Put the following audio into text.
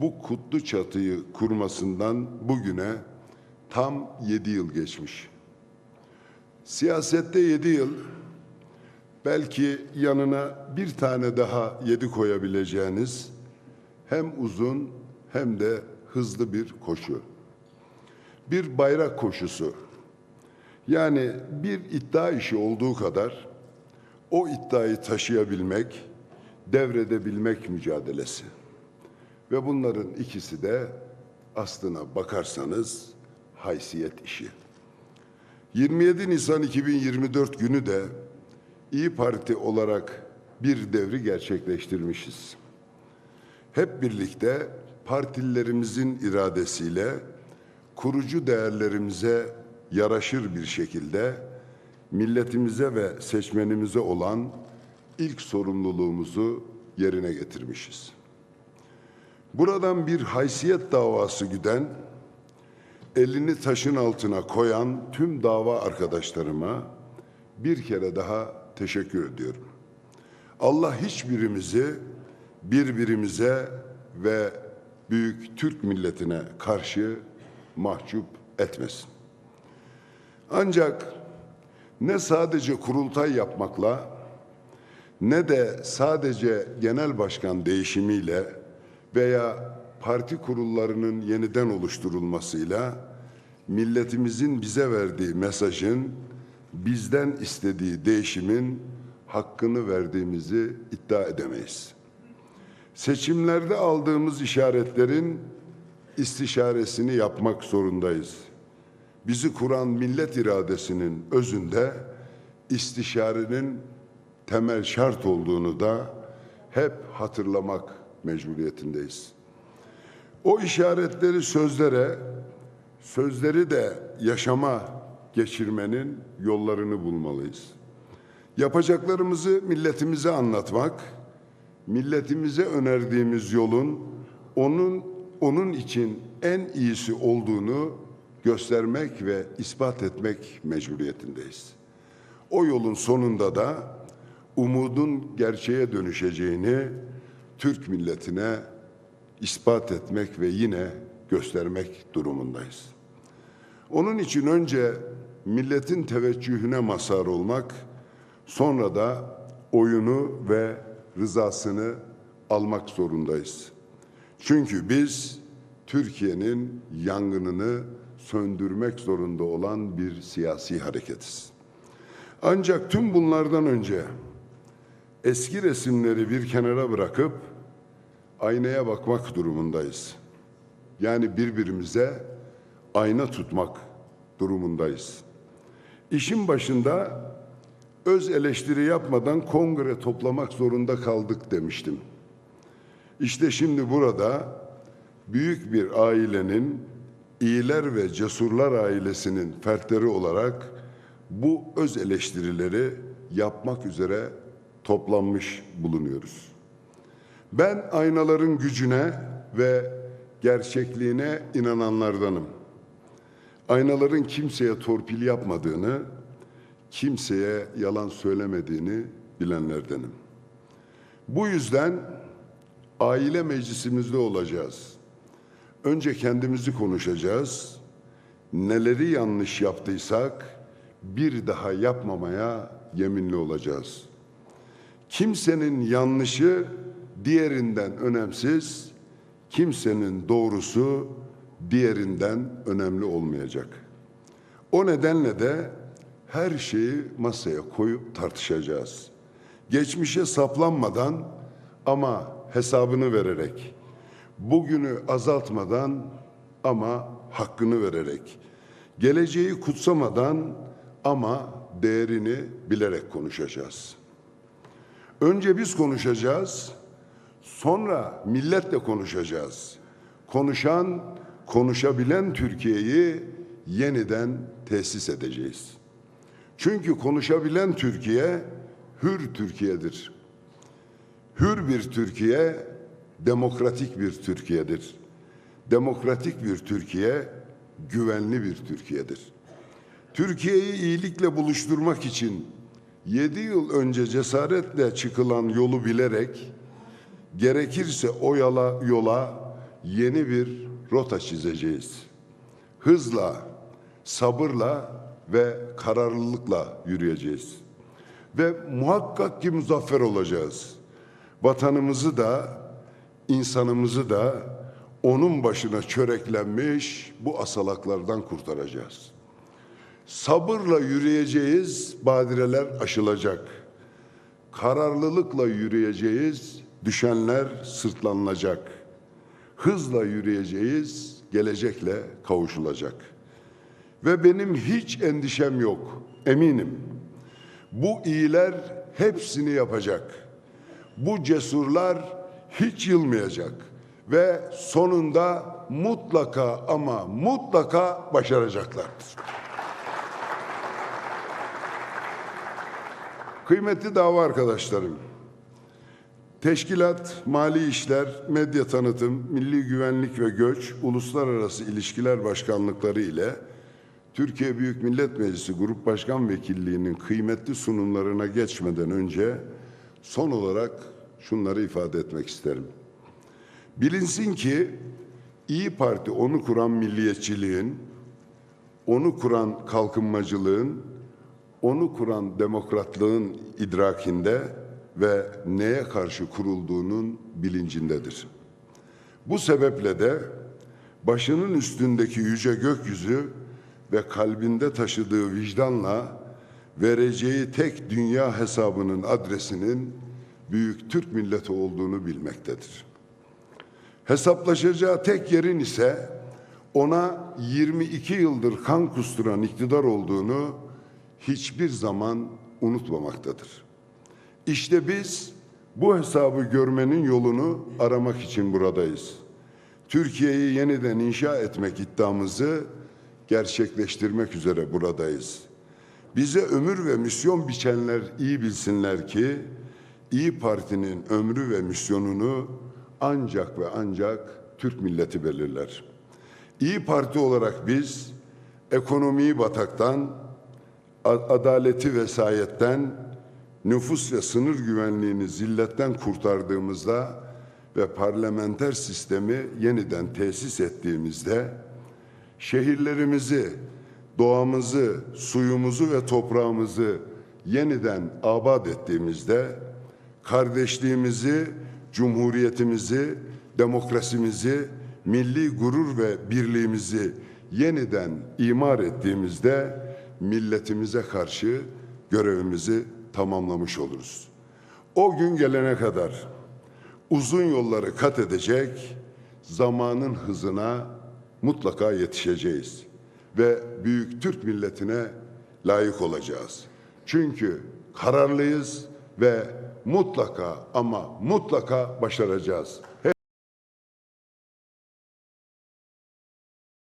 bu kutlu çatıyı kurmasından bugüne tam yedi yıl geçmiş. Siyasette yedi yıl, belki yanına bir tane daha yedi koyabileceğiniz hem uzun hem de hızlı bir koşu. Bir bayrak koşusu. Yani bir iddia işi olduğu kadar o iddiayı taşıyabilmek, devredebilmek mücadelesi. Ve bunların ikisi de aslına bakarsanız haysiyet işi. 27 Nisan 2024 günü de İyi Parti olarak bir devri gerçekleştirmişiz. Hep birlikte partililerimizin iradesiyle kurucu değerlerimize yaraşır bir şekilde milletimize ve seçmenimize olan ilk sorumluluğumuzu yerine getirmişiz. Buradan bir haysiyet davası güden, elini taşın altına koyan tüm dava arkadaşlarıma bir kere daha teşekkür ediyorum. Allah hiçbirimizi birbirimize ve büyük Türk milletine karşı mahcup etmesin. Ancak ne sadece kurultay yapmakla ne de sadece genel başkan değişimiyle veya parti kurullarının yeniden oluşturulmasıyla milletimizin bize verdiği mesajın bizden istediği değişimin hakkını verdiğimizi iddia edemeyiz. Seçimlerde aldığımız işaretlerin istişaresini yapmak zorundayız. Bizi kuran millet iradesinin özünde istişarenin temel şart olduğunu da hep hatırlamak mecburiyetindeyiz. O işaretleri sözlere, sözleri de yaşama geçirmenin yollarını bulmalıyız. Yapacaklarımızı milletimize anlatmak, milletimize önerdiğimiz yolun onun onun için en iyisi olduğunu göstermek ve ispat etmek mecburiyetindeyiz. O yolun sonunda da umudun gerçeğe dönüşeceğini Türk milletine ispat etmek ve yine göstermek durumundayız. Onun için önce milletin teveccühüne mazhar olmak, sonra da oyunu ve rızasını almak zorundayız. Çünkü biz Türkiye'nin yangınını söndürmek zorunda olan bir siyasi hareketiz. Ancak tüm bunlardan önce eski resimleri bir kenara bırakıp aynaya bakmak durumundayız. Yani birbirimize ayna tutmak durumundayız. İşin başında öz eleştiri yapmadan kongre toplamak zorunda kaldık demiştim. İşte şimdi burada büyük bir ailenin iyiler ve cesurlar ailesinin fertleri olarak bu öz eleştirileri yapmak üzere toplanmış bulunuyoruz. Ben aynaların gücüne ve gerçekliğine inananlardanım. Aynaların kimseye torpil yapmadığını, kimseye yalan söylemediğini bilenlerdenim. Bu yüzden aile meclisimizde olacağız. Önce kendimizi konuşacağız. Neleri yanlış yaptıysak bir daha yapmamaya yeminli olacağız. Kimsenin yanlışı diğerinden önemsiz, kimsenin doğrusu diğerinden önemli olmayacak. O nedenle de her şeyi masaya koyup tartışacağız. Geçmişe saplanmadan ama hesabını vererek, bugünü azaltmadan ama hakkını vererek, geleceği kutsamadan ama değerini bilerek konuşacağız. Önce biz konuşacağız, sonra milletle konuşacağız. Konuşan, konuşabilen Türkiye'yi yeniden tesis edeceğiz. Çünkü konuşabilen Türkiye hür Türkiye'dir. Hür bir Türkiye demokratik bir Türkiye'dir. Demokratik bir Türkiye güvenli bir Türkiye'dir. Türkiye'yi iyilikle buluşturmak için yedi yıl önce cesaretle çıkılan yolu bilerek gerekirse o yola, yola yeni bir rota çizeceğiz. Hızla, sabırla ve kararlılıkla yürüyeceğiz. Ve muhakkak ki muzaffer olacağız. Vatanımızı da, insanımızı da onun başına çöreklenmiş bu asalaklardan kurtaracağız. Sabırla yürüyeceğiz, badireler aşılacak. Kararlılıkla yürüyeceğiz, düşenler sırtlanılacak. Hızla yürüyeceğiz, gelecekle kavuşulacak. Ve benim hiç endişem yok, eminim. Bu iyiler hepsini yapacak. Bu cesurlar hiç yılmayacak ve sonunda mutlaka ama mutlaka başaracaklardır. Kıymetli dava arkadaşlarım, Teşkilat, Mali İşler, Medya Tanıtım, Milli Güvenlik ve Göç, Uluslararası İlişkiler Başkanlıkları ile Türkiye Büyük Millet Meclisi Grup Başkan Vekilliği'nin kıymetli sunumlarına geçmeden önce son olarak şunları ifade etmek isterim. Bilinsin ki İyi Parti onu kuran milliyetçiliğin, onu kuran kalkınmacılığın, onu kuran demokratlığın idrakinde ve neye karşı kurulduğunun bilincindedir. Bu sebeple de başının üstündeki yüce gökyüzü ve kalbinde taşıdığı vicdanla vereceği tek dünya hesabının adresinin büyük Türk milleti olduğunu bilmektedir. Hesaplaşacağı tek yerin ise ona 22 yıldır kan kusturan iktidar olduğunu hiçbir zaman unutmamaktadır. İşte biz bu hesabı görmenin yolunu aramak için buradayız. Türkiye'yi yeniden inşa etmek iddiamızı gerçekleştirmek üzere buradayız. Bize ömür ve misyon biçenler iyi bilsinler ki İyi Parti'nin ömrü ve misyonunu ancak ve ancak Türk milleti belirler. İyi Parti olarak biz ekonomiyi bataktan, adaleti vesayetten, nüfus ve sınır güvenliğini zilletten kurtardığımızda ve parlamenter sistemi yeniden tesis ettiğimizde şehirlerimizi, doğamızı, suyumuzu ve toprağımızı yeniden abad ettiğimizde kardeşliğimizi, cumhuriyetimizi, demokrasimizi, milli gurur ve birliğimizi yeniden imar ettiğimizde milletimize karşı görevimizi tamamlamış oluruz. O gün gelene kadar uzun yolları kat edecek, zamanın hızına mutlaka yetişeceğiz ve büyük Türk milletine layık olacağız. Çünkü kararlıyız ve mutlaka ama mutlaka başaracağız.